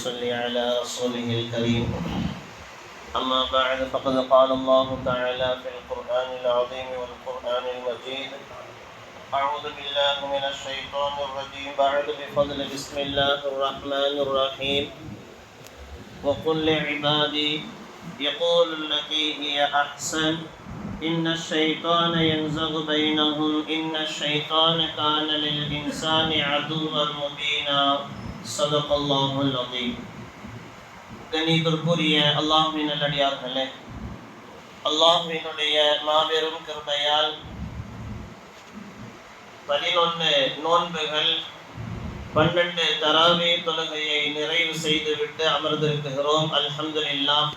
صل على رسوله الكريم. أما بعد فقد قال الله تعالى في القرآن العظيم والقرآن المجيد أعوذ بالله من الشيطان الرجيم. بعد بفضل بسم الله الرحمن الرحيم. وقل لعبادي يقول التي هي أحسن إن الشيطان ينزغ بينهم إن الشيطان كان للإنسان عدوا مبينا. சதகல்லாஹுல்லதீம் கணிதற்குரிய அல்லாஹுவின் நல்லடியார்களே அல்லாஹுவினுடைய மாபெரும் கிருபையால் பதினொன்று நோன்புகள் பன்னெண்டு தராவே தொழுகையை நிறைவு செய்துவிட்டு அமர்ந்திருக்கிறோம். அல்ஹம்துல்லா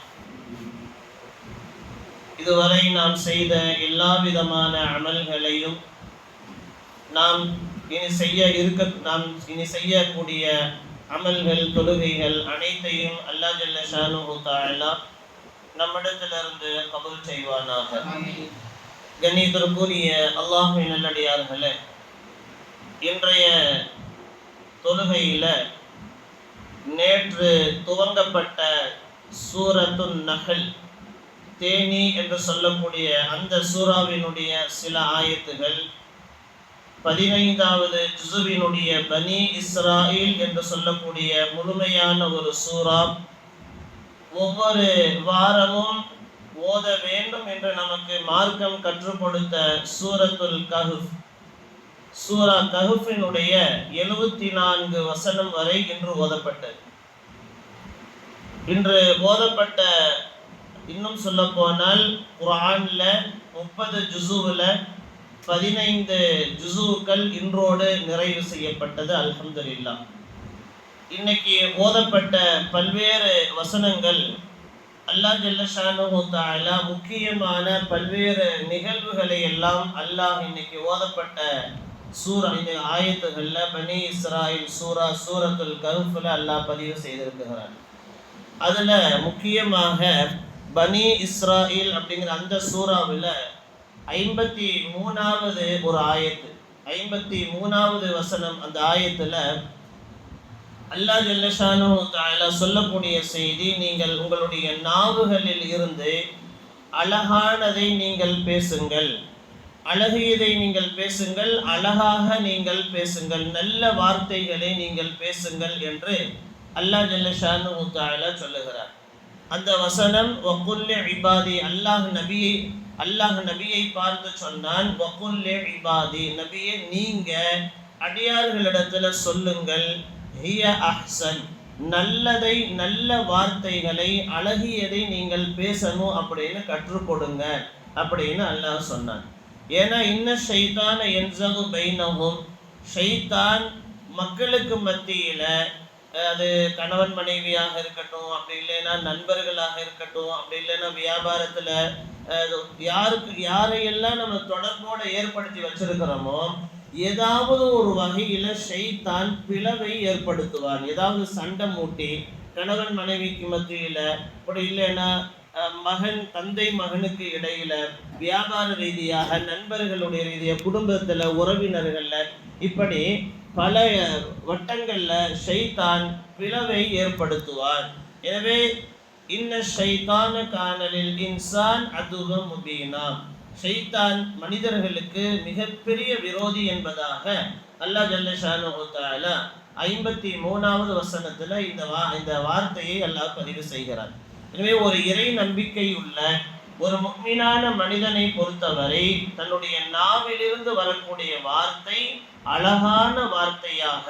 இதுவரை நாம் செய்த எல்லா விதமான அமல்களையும் நாம் இனி செய்ய இருக்க நாம் இனி செய்யக்கூடிய அமல்கள் தொழுகைகள் அனைத்தையும் அல்லா ஜல்ல ஷானு தாலா நம்மிடத்திலிருந்து கபூல் செய்வானாக. கண்ணியத்திற்குரிய அல்லாஹின் நல்லடியார்களே இன்றைய தொழுகையில் நேற்று துவங்கப்பட்ட சூரத்துன் நகல் தேனி என்று சொல்லக்கூடிய அந்த சூறாவினுடைய சில ஆயத்துகள் பதினைந்தாவது ஜுசுவினுடைய பனி இஸ்ராயில் என்று சொல்லக்கூடிய முழுமையான ஒரு சூறா. ஒவ்வொரு வாரமும் ஓத வேண்டும் என்று நமக்கு மார்க்கம் கற்றுக் கொடுத்த சூரத்துல் கஹுப் சூரா கஹுஃபினுடைய எழுபத்தி நான்கு வசனம் வரை இன்று ஓதப்பட்டது. இன்று ஓதப்பட்ட இன்னும் சொல்ல போனால் குரான்ல முப்பது ஜுசுவில் பதினைந்து ஜுசூக்கள் இன்றோடு நிறைவு செய்யப்பட்டது அல்ஹம்துலில்லா இன்னைக்கு ஓதப்பட்ட பல்வேறு வசனங்கள் அல்லாஹ் ஜல்லஷானு முக்கியமான பல்வேறு நிகழ்வுகளை எல்லாம் அல்லாஹ் இன்னைக்கு ஓதப்பட்ட சூரா இந்த ஆயத்துகள்ல பனி இஸ்ராயில் சூரா சூரத்துல் கருஃபில் அல்லாஹ் பதிவு செய்திருக்கிறார் அதுல முக்கியமாக பனி இஸ்ராயில் அப்படிங்கிற அந்த சூறாவில் ஐம்பத்தி மூணாவது ஒரு ஆயத்து. ஐம்பத்தி மூணாவது வசனம் அந்த ஆயத்தில் அல்லா ஜல்லஷானு தாலா சொல்லக்கூடிய செய்தி நீங்கள் உங்களுடைய நாவுகளில் இருந்து அழகானதை நீங்கள் பேசுங்கள். அழகியதை நீங்கள் பேசுங்கள் அழகாக நீங்கள் பேசுங்கள் நல்ல வார்த்தைகளை நீங்கள் பேசுங்கள் என்று அல்லா ஜல்லஷானு தாலா சொல்லுகிறார். அந்த வசனம் ஒக்குல்ல இபாதி அல்லாஹ் நபியை அல்லாஹ் நபியை பார்த்து சொன்னான் வக்குல்லே இபாதி. நபியை நீங்க அடியார்களிடத்துல சொல்லுங்கள். ஹிய அஹ்சன். நல்லதை நல்ல வார்த்தைகளை அழகியதை நீங்கள் பேசணும் அப்படின்னு கற்றுக் கொடுங்க அப்படின்னு அல்லாஹ் சொன்னான். ஏன்னா இன்ன ஷைத்தான என்சகு பைனகும் ஷைத்தான் மக்களுக்கு மத்தியில அது கணவன் மனைவியாக இருக்கட்டும் அப்படி இல்லைன்னா நண்பர்களாக இருக்கட்டும் அப்படி இல்லைன்னா வியாபாரத்துல யாருக்கு யாரையெல்லாம் நம்ம தொடர்போட ஏற்படுத்தி வச்சிருக்கிறோமோ ஏதாவது ஒரு வகையில ஷெய்தான் பிளவை ஏற்படுத்துவான். ஏதாவது சண்டை மூட்டி கணவன் மனைவிக்கு மத்தியில அப்படி இல்லைன்னா மகன் தந்தை மகனுக்கு இடையில வியாபார ரீதியாக நண்பர்களுடைய ரீதியாக குடும்பத்துல உறவினர்கள்ல இப்படி பல வட்டங்களில் ஷைத்தான் பிளவை ஏற்படுத்துவான் எனவே இன்ன ஷைத்தான காணலில் இன்சான் அதுவம் முபீனா. ஷைத்தான் மனிதர்களுக்கு மிகப்பெரிய விரோதி என்பதாக அல்லாஹ் ஜல்லஷானு ஐம்பத்தி மூணாவது வசனத்தில் இந்த வா இந்த வார்த்தையை அல்லாஹ் பதிவு செய்கிறார் எனவே ஒரு இறை நம்பிக்கை உள்ள ஒரு முக்மீனான மனிதனை பொறுத்தவரை தன்னுடைய நாவிலிருந்து வரக்கூடிய வார்த்தை அழகான வார்த்தையாக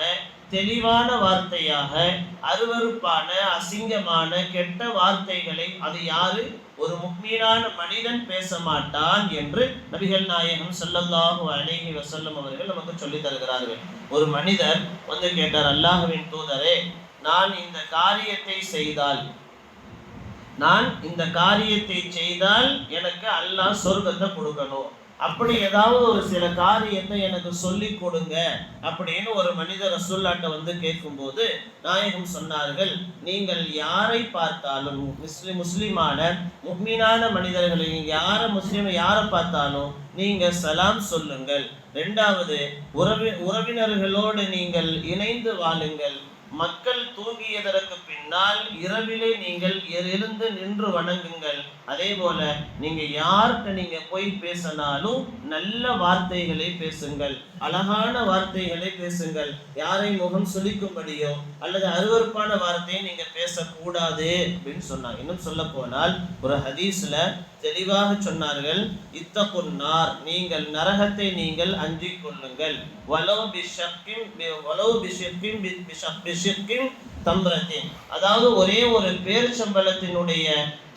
தெளிவான வார்த்தையாக அருவறுப்பான அசிங்கமான கெட்ட வார்த்தைகளை அது யாரு? ஒரு முக்மீனான மனிதன் பேச மாட்டான் என்று நபிகள் நாயகம் சொல்லல்லாஹு அழகி வசல்லம் அவர்கள் நமக்கு சொல்லி தருகிறார்கள். ஒரு மனிதர் வந்து கேட்டார் அல்லாஹுவின் தூதரே நான் இந்த காரியத்தை செய்தால் நான் இந்த காரியத்தை செய்தால் எனக்கு அல்லாஹ் சொர்க்கத்தை கொடுக்கணும். அப்படி ஏதாவது ஒரு சில காரியத்தை எனக்கு சொல்லி கொடுங்க அப்படின்னு ஒரு மனிதர் ரசுல்லாட்ட வந்து கேட்கும்போது நாயகம் சொன்னார்கள் நீங்கள் யாரை பார்த்தாலும் முஸ்லிம் முஸ்லிமான முக்மீனான மனிதர்களை யாரை முஸ்லீம் யாரை பார்த்தாலும் நீங்கள் சலாம் சொல்லுங்கள். ரெண்டாவது உறவி உறவினர்களோடு நீங்கள் இணைந்து வாழுங்கள். மக்கள் தூங்கியதற்கு பின்னால் இரவிலே நீங்கள் இருந்து நின்று வணங்குங்கள். அதே போல நீங்க யார்கிட்ட நீங்க போய் பேசினாலும் நல்ல வார்த்தைகளை பேசுங்கள். அழகான வார்த்தைகளை பேசுங்கள். யாரை முகம் சுழிக்கும்படியோ அல்லது அருவறுப்பான வார்த்தையை நீங்க பேசக்கூடாது அப்படின்னு சொன்னாங்க. இன்னும் சொல்ல போனால் ஒரு ஹதீஸ்ல தெளிவாக சொன்னார்கள் இத்தகுன்னார் நீங்கள் நரகத்தை நீங்கள் அஞ்சிக் கொள்ளுங்கள். வலோ பிஷக்கின் வலோ பிஷக்கின் பிஷக்கின் தம்ரத்தின் அதாவது ஒரே ஒரு பேரிச்சம்பளத்தினுடைய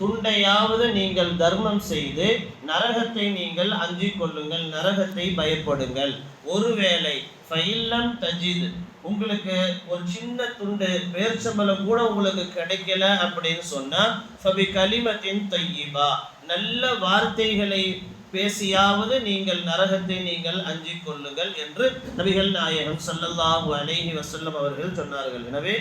துண்டையாவது நீங்கள் தர்மம் செய்து நரகத்தை நீங்கள் அஞ்சிக் கொள்ளுங்கள் நரகத்தை பயப்படுங்கள். ஒருவேளை ஃபைல்லம் தஜித் உங்களுக்கு ஒரு சின்ன துண்டு பேர்ச்சம்பளம் கூட உங்களுக்கு கிடைக்கல அப்படின்னு சொன்னா ஃபபி கலிமத்தின் தையீபா நல்ல வார்த்தைகளை பேசியாவது நீங்கள் நரகத்தை நீங்கள் அஞ்சிக் கொள்ளுங்கள் என்று நபிகள் நாயகம் ஸல்லல்லாஹு அலைஹி வசல்லம் அவர்கள் சொன்னார்கள். எனவே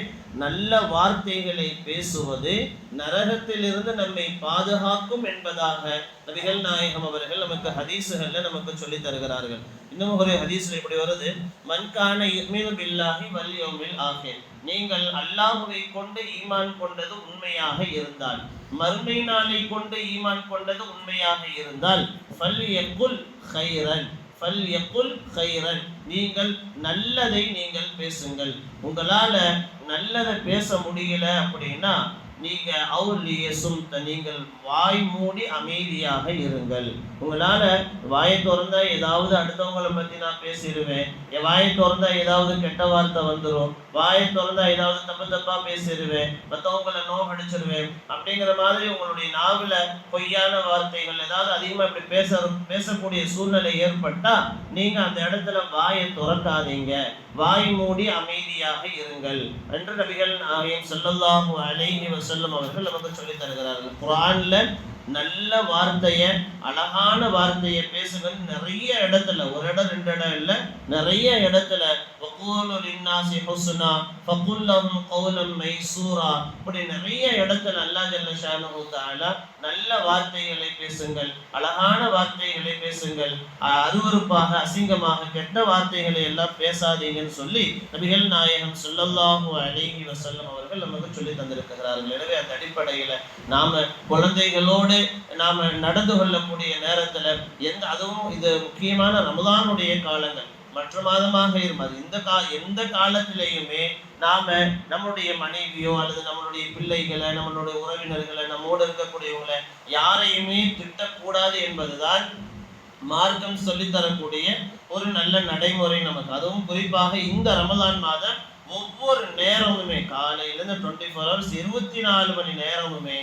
நல்ல வார்த்தைகளை பேசுவது நரகத்திலிருந்து நம்மை பாதுகாக்கும் என்பதாக நபிகள் நாயகம் அவர்கள் நமக்கு ஹதீஸுகள்ல நமக்கு சொல்லி தருகிறார்கள். இன்னும் ஒரு ஹதீஸ்ல இப்படி வருது. மண்கான யுமினு பில்லாஹி வல்யோமில் ஆகேன் நீங்கள் அல்லாஹுவை கொண்டு ஈமான் கொண்டது உண்மையாக இருந்தால் மறுமை நாளை கொண்டு ஈமான் கொண்டது உண்மையாக இருந்தால் ஃபல் யக்குல் ஹைரன் ஃபல் எக்குல் ஹைரன் நீங்கள் நல்லதை நீங்கள் பேசுங்கள். உங்களால் நல்லதை பேச முடியல அப்படின்னா நீங்க அவுலிய சும்த நீங்கள் வாய் மூடி அமைதியாக இருங்கள். உங்களால வாயை திறந்தா ஏதாவது அடுத்தவங்களை பத்தி நான் பேசிடுவேன். என் வாயை திறந்தா ஏதாவது கெட்ட வார்த்தை வந்துடும் வாயை திறந்தா ஏதாவது தப்பு தப்பா பேசிடுவேன். மற்றவங்களை நோகடிச்சிருவேன் அப்படிங்கிற மாதிரி உங்களுடைய நாவல பொய்யான வார்த்தைகள் ஏதாவது அதிகமா இப்படி பேச பேசக்கூடிய சூழ்நிலை ஏற்பட்டா நீங்க அந்த இடத்துல வாயை துறக்காதீங்க. வாய் மூடி அமைதியாக இருங்கள். என்று நபிகள் நாயகம் ஸல்லல்லாஹு அலைஹி வஸல்லம் அவர்கள் நமக்கு சொல்லித் தருகிறார்கள். குரான்ல நல்ல வார்த்தைய அழகான வார்த்தையை பேசுங்கள். நிறைய இடத்துல ஒரு இடம் ரெண்டு இடம் இல்ல. நிறைய இடத்துல இப்படி நிறைய இடத்துல அல்லாஹ் ஜல்ல நல்ல வார்த்தைகளை பேசுங்கள். அழகான வார்த்தைகளை பேசுங்கள். அருவறுப்பாக அருவருப்பாக அசிங்கமாக கெட்ட வார்த்தைகளை எல்லாம் பேசாதீங்கன்னு சொல்லி நபிகள் நாயகம் சொல்லல்லாஹு அழகி வசல்லம் அவர்கள் நமக்கு சொல்லி தந்திருக்கிறார்கள். எனவே அந்த அடிப்படையில நாம குழந்தைகளோடு நாம நடந்து கொள்ளக்கூடிய நேரத்தில் எந்த அதுவும் இது முக்கியமான ரமதானுடைய காலங்கள். மற்ற மாதமாக இருப்பது இந்த கா எந்த காலத்திலையுமே நாம நம்மளுடைய மனைவியோ அல்லது நம்மளுடைய பிள்ளைகளை நம்மளுடைய உறவினர்களை நம்மோடு இருக்கக்கூடியவங்களை யாரையுமே திட்டக்கூடாது என்பதுதான் மார்க்கம் சொல்லித் தரக்கூடிய ஒரு நல்ல நடைமுறை நமக்கு. அதுவும் குறிப்பாக இந்த ரமதான் மாதம் ஒவ்வொரு நேரமுமே காலையிலேருந்து டுவெண்ட்டி ஃபோர் ஹவர்ஸ் இருபத்தி நாலு மணி நேரமுமே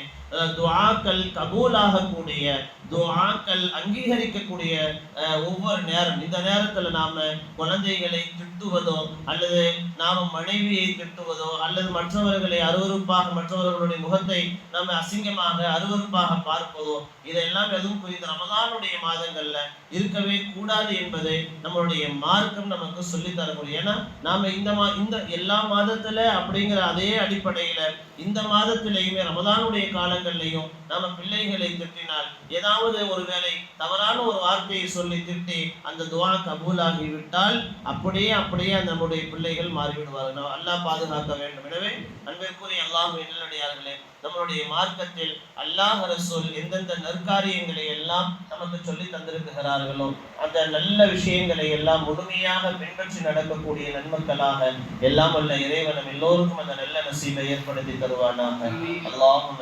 துவாக்கள் கபூலாகக்கூடிய துவாக்கள் அங்கீகரிக்கக்கூடிய அஹ், ஒவ்வொரு நேரம். இந்த நேரத்துல நாம குழந்தைகளை திட்டுவதோ அல்லது நாம் மனைவியை திட்டுவதோ அல்லது மற்றவர்களை அருவருப்பாக மற்றவர்களுடைய முகத்தை நாம் அசிங்கமாக அருவருப்பாக பார்ப்பதோ இதெல்லாம் எதுவும் குறித்து ரமதானுடைய மாதங்கள்ல இருக்கவே கூடாது என்பதை நம்மளுடைய மார்க்கம் நமக்கு சொல்லித் தரக்கூடிய. ஏன்னா நாம இந்த மா இந்த எல்லா மாதத்துல அப்படிங்கிற அதே அடிப்படையில இந்த மாதத்திலேயுமே ரமதானுடைய நேரங்கள்லையும் நம்ம பிள்ளைகளை திட்டினால் ஏதாவது ஒருவேளை தவறான ஒரு வார்த்தையை சொல்லி திட்டி அந்த துவா கபூலாகிவிட்டால் அப்படியே அப்படியே நம்முடைய பிள்ளைகள் மாறிவிடுவார்கள். நாம் அல்லாஹ் பாதுகாக்க வேண்டும். எனவே அன்பிற்குரிய அல்லாஹ் என்னுடையார்களே நம்மளுடைய மார்க்கத்தில் அல்லாஹ் ரசூல் எந்தெந்த நற்காரியங்களை எல்லாம் நமக்கு சொல்லி தந்திருக்கிறார்களோ அந்த நல்ல விஷயங்களை எல்லாம் முழுமையாக பின்பற்றி நடக்கக்கூடிய நன்மக்களாக எல்லாம் அல்ல இறைவனம் எல்லோருக்கும் அந்த நல்ல நசீபை ஏற்படுத்தி தருவானாக. அல்லாஹும்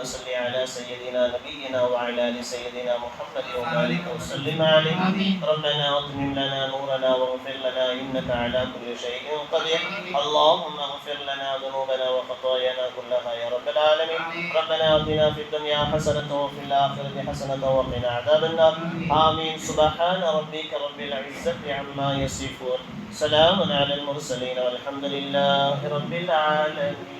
على سيدنا نبينا وعلى آل سيدنا محمد وبارك وسلم عليه ربنا اطمن لنا نورنا واغفر لنا انك على كل شيء قدير. اللهم اغفر لنا ذنوبنا وخطايانا كلها يا رب العالمين. ربنا آتنا في الدنيا حسنة وفي الآخرة حسنة وقنا عذاب النار. آمين. سبحان ربك رب العزة عما يصفون. سلام على المرسلين والحمد لله رب العالمين.